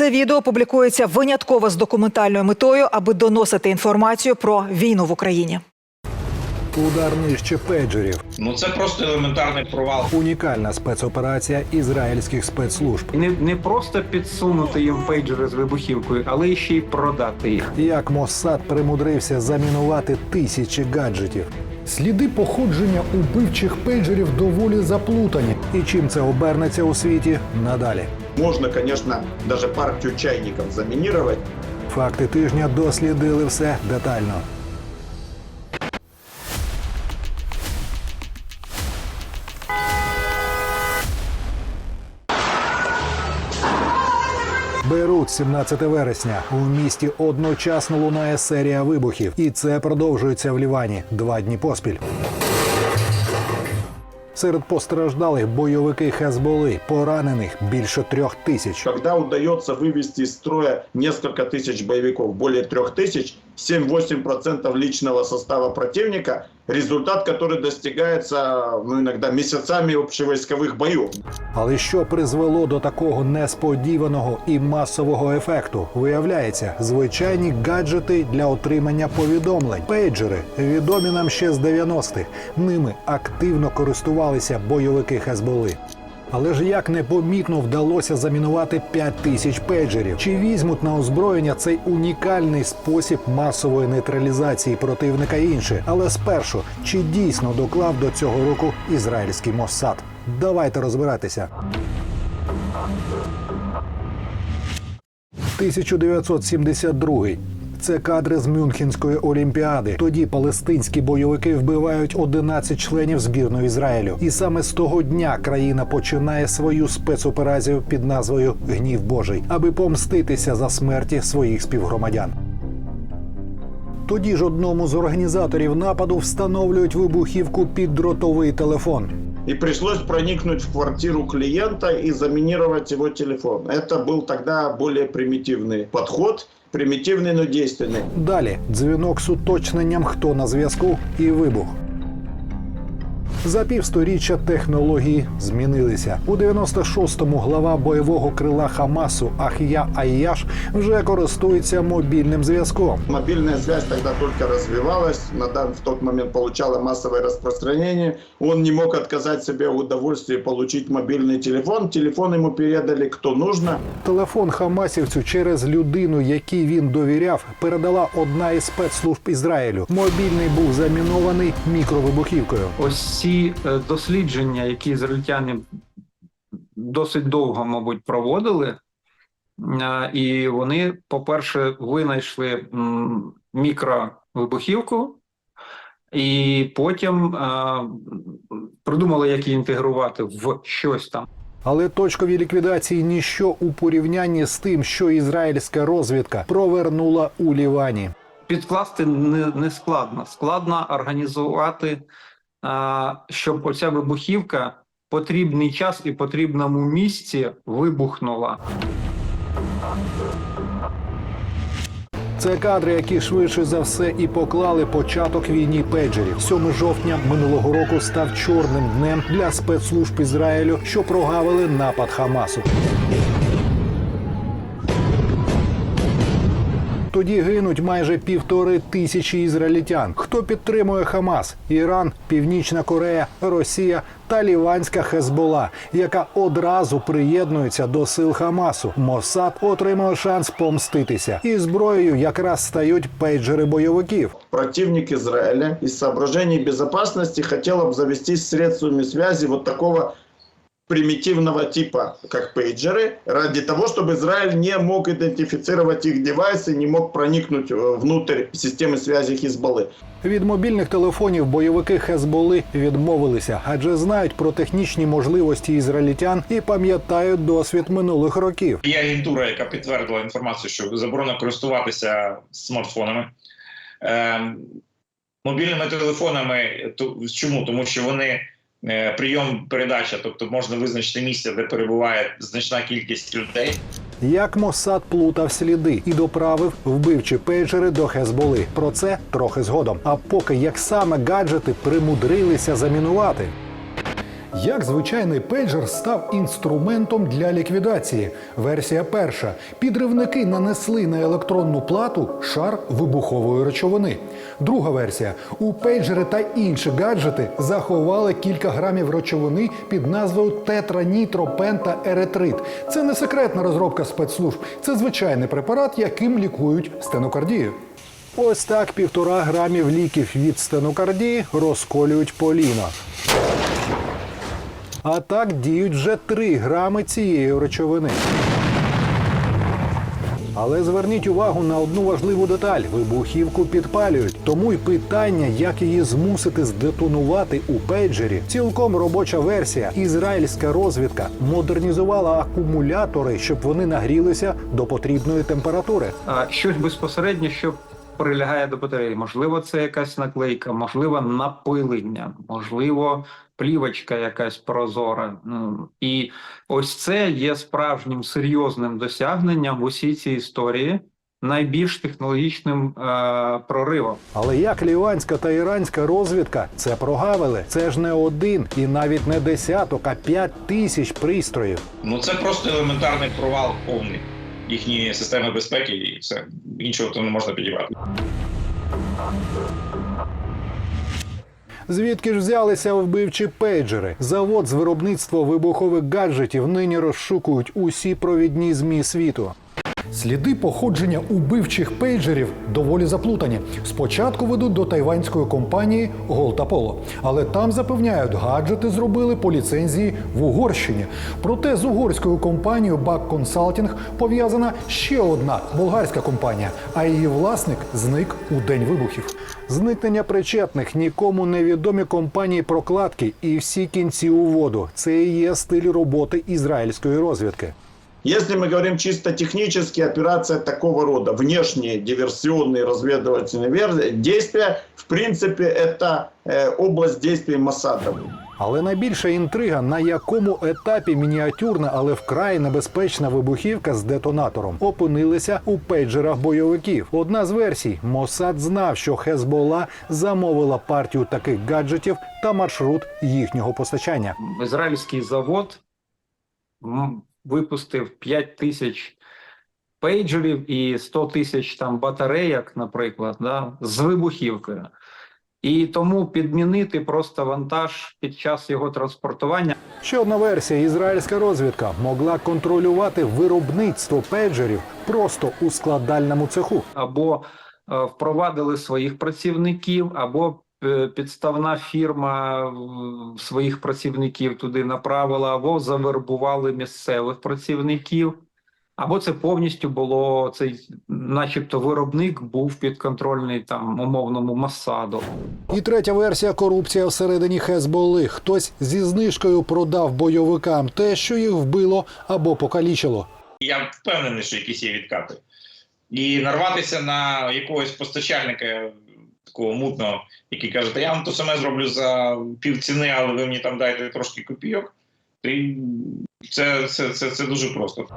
Це відео публікується винятково з документальною метою, аби доносити інформацію про війну в Україні. Удар нижче пейджерів. Ну це просто елементарний провал. Унікальна спецоперація ізраїльських спецслужб. Не, не просто підсунути їм пейджери з вибухівкою, але ще й продати їх. Як Моссад примудрився замінувати тисячі гаджетів. Сліди походження убивчих пейджерів доволі заплутані. І чим це обернеться у світі надалі? Можно, конечно, даже партию чайников заминировать. Факти тижня дослідили все детально. Бейрут, 17 вересня. У місті одночасно лунає серія вибухів, і це продовжується в Лівані два дні поспіль. Серед постраждалих бойовики Хезболи, поранених більше трьох тисяч. Когда удается вывести из строя несколько тысяч боевиков, более трех тысяч, 7-8% личного состава противника, результат, который достигается ну, иногда месяцами общевойсковых боев. Але що призвело до такого несподіваного і масового ефекту? Виявляється, звичайні гаджети для отримання повідомлень. Пейджери відомі нам ще з 90-х. Ними активно користувалися бойовики Хезболи. Але ж як непомітно вдалося замінувати 5 тисяч пейджерів? Чи візьмуть на озброєння цей унікальний спосіб масової нейтралізації противника інше? Але спершу, чи дійсно доклав до цього року ізраїльський Моссад? Давайте розбиратися. 1972. Це кадри з Мюнхенської олімпіади. Тоді палестинські бойовики вбивають 11 членів збірної Ізраїлю. І саме з того дня країна починає свою спецоперацію під назвою Гнів Божий, аби помститися за смерті своїх співгромадян. Тоді ж одному з організаторів нападу встановлюють вибухівку під дротовий телефон. И пришлось проникнуть в квартиру клиента и заминировать его телефон. Это был тогда более примитивный подход, примитивный, но действенный. Далі дзвінок з уточненням, хто на зв'язку, і вибух. За півсторіччя технології змінилися. У 96-му глава бойового крила Хамасу Ахія Айяш вже користується мобільним зв'язком. Мобильная связь тогда только развивалась, на в тот момент получала массовое распространение. Он не мог отказать себе в удовольствии получить мобильный телефон. Телефон ему передали кто нужно. Телефон хамасівцю через людину, якій він довіряв, передала одна із спецслужб Ізраїлю. Мобільний був замінований мікровибухівкою. Ось ці е, дослідження, які ізраїльтяни досить довго, мабуть, проводили, е, і вони, по-перше, винайшли мікровибухівку, і потім е, придумали, як її інтегрувати в щось там. Але точкові ліквідації ніщо у порівнянні з тим, що ізраїльська розвідка провернула у Лівані. Підкласти не, не складно. Складно організувати, щоб оця вибухівка потрібний час і потрібному місці вибухнула. Це кадри, які швидше за все і поклали початок війні пейджерів. 7 жовтня минулого року став чорним днем для спецслужб Ізраїлю, що прогавили напад Хамасу. Тоді гинуть майже півтори тисячі ізраїльтян. Хто підтримує Хамас? Іран, Північна Корея, Росія та Ліванська Хезбола, яка одразу приєднується до сил Хамасу. Моссад отримує шанс помститися, і зброєю якраз стають пейджери бойовиків. Противник Израиля из соображений безопасности хотел обзавестись средствами связи вот такого примитивного типа, как пейджеры, ради того, чтобы Израиль не мог идентифицировать их девайсы, не мог проникнуть э, внутрь системы связи Хизбаллы. Від мобільних телефонів бойовики Хезболи відмовилися, адже знають про технічні можливості ізраїльтян і пам'ятають досвід минулих років. Є агентура, яка підтвердила інформацію, що заборонено користуватися смартфонами. Ем, мобільними телефонами. То, чому? Тому що вони е, прийом передача, тобто можна визначити місце, де перебуває значна кількість людей. Як Мосад плутав сліди і доправив вбивчі пейджери до Хезболи. Про це трохи згодом. А поки як саме гаджети примудрилися замінувати. Як звичайний пейджер став інструментом для ліквідації? Версія перша: підривники нанесли на електронну плату шар вибухової речовини. Друга версія: у пейджери та інші гаджети заховали кілька грамів речовини під назвою тетранітропентаеретрит. Це не секретна розробка спецслужб, це звичайний препарат, яким лікують стенокардію. Ось так півтора грамів ліків від стенокардії розколюють поліно. А так діють вже 3 грами цієї речовини. Але зверніть увагу на одну важливу деталь: вибухівку підпалюють. Тому й питання, як її змусити здетонувати у пейджері, цілком робоча версія. Ізраїльська розвідка модернізувала акумулятори, щоб вони нагрілися до потрібної температури. А, щось безпосередньо, що прилягає до батареї. Можливо, це якась наклейка, можливо, напилення, можливо, плівочка якась прозора. Ну, і ось це є справжнім серйозним досягненням в усій цій історії, найбільш технологічним е, проривом. Але як ліванська та іранська розвідка це прогавили? Це ж не один і навіть не десяток, а п'ять тисяч пристроїв. Ну це просто елементарний провал повний їхньої системи безпеки, і все іншого то не можна підібрати. Звідки ж взялися вбивчі пейджери? Завод з виробництва вибухових гаджетів нині розшукують усі провідні змі світу. Сліди походження убивчих пейджерів доволі заплутані. Спочатку ведуть до тайванської компанії Apollo, але там запевняють, гаджети зробили по ліцензії в Угорщині. Проте з угорською компанією Bug Consulting пов'язана ще одна болгарська компанія, а її власник зник у день вибухів. Зникнення причетних нікому невідомі компанії прокладки і всі кінці у воду. Це і є стиль роботи ізраїльської розвідки. Если мы говорим чисто технически, операция такого рода, внешние диверсионные разведывательные вер- действия, в принципе, это э, область действий Моссада. Але найбільша інтрига, на якому етапі мініатюрна, але вкрай небезпечна вибухівка з детонатором опинилися у пейджерах бойовиків. Одна з версій: Мосад знав, що Хезбола замовила партію таких гаджетів та маршрут їхнього постачання. Ізраїльський завод м, випустив 5 тисяч пейджерів і 100 тисяч там батарейок, наприклад, да, з вибухівкою. І тому підмінити просто вантаж під час його транспортування Ще одна версія: ізраїльська розвідка могла контролювати виробництво пейджерів просто у складальному цеху. або е, впровадили своїх працівників, або підставна фірма своїх працівників туди направила, або завербували місцевих працівників, або це повністю було цей, начебто, виробник був підконтрольний там умовному Масаду. І третя версія корупція всередині Хезболи. Хтось зі знижкою продав бойовикам те, що їх вбило або покалічило. Я впевнений, що якісь є відкати. І нарватися на якогось постачальника такого мутного, який каже, я вам то саме зроблю за пів ціни, але ви мені там дайте трошки копійок. Це, це, це, це дуже просто.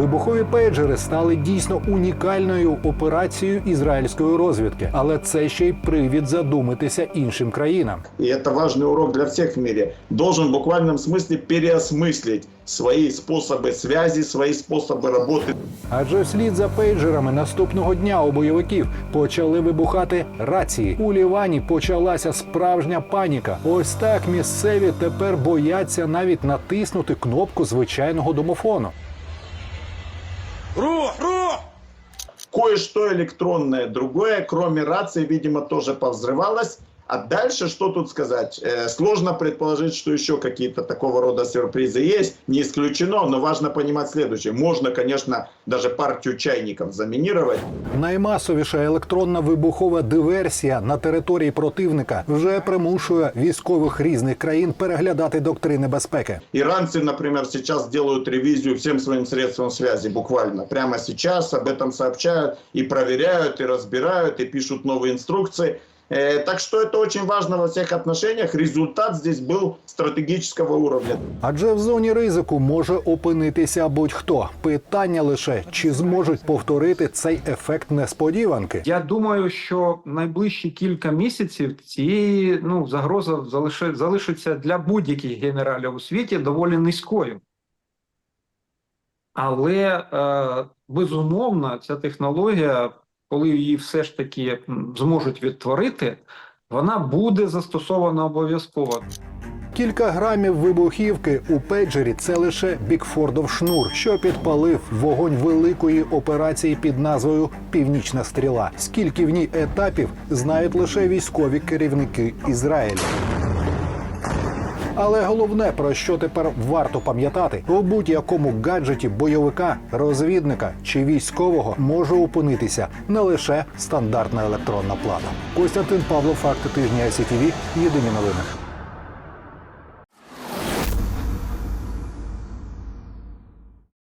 Вибухові пейджери стали дійсно унікальною операцією ізраїльської розвідки, але це ще й привід задуматися іншим країнам. И это важный урок для всех в мире. Должен в буквальном смысле переосмыслить свои способы связи, свои способы работы. Адже вслід за пейджерами наступного дня у бойовиків почали вибухати рації. У Лівані почалася справжня паніка. Ось так місцеві тепер бояться навіть натиснути кнопку звичайного домофону. Кое-что электронное другое, кроме рации, видимо, тоже повзрывалось. А дальше что тут сказать? Э, сложно предположить, что еще какие-то такого рода сюрпризы есть. Не исключено, но важно понимать следующее. Можно, конечно, даже партию чайников заминировать. Наймасовіша електронна вибухова диверсія на території противника вже примушує військових різних країн переглядати доктрини безпеки. Иранцы, например, сейчас делают ревизию всем своим средствам связи, буквально. Прямо сейчас об этом сообщают и проверяют, и разбирают, и пишут новые инструкции. Э, Так что это очень важно во всех отношениях. Результат здесь был стратегического уровня. Адже в зоні ризику може опинитися будь-хто. Питання лише чи зможуть повторити цей ефект несподіванки. Я думаю, що найближчі кілька місяців цієї ну загроза залиши, залишиться для будь-яких генералів у світі доволі низькою. Але е, безумовно, ця технологія, коли її все ж таки зможуть відтворити, вона буде застосована обов'язково. Кілька грамів вибухівки у пейджері це лише Бікфордов шнур, що підпалив вогонь великої операції під назвою Північна стріла. Скільки в ній етапів знають лише військові керівники Ізраїлю. Але головне, про що тепер варто пам'ятати, у будь-якому гаджеті бойовика, розвідника чи військового може опинитися не лише стандартна електронна плата. Костянтин Павло, факти тижня Сітіві, Єдині новини.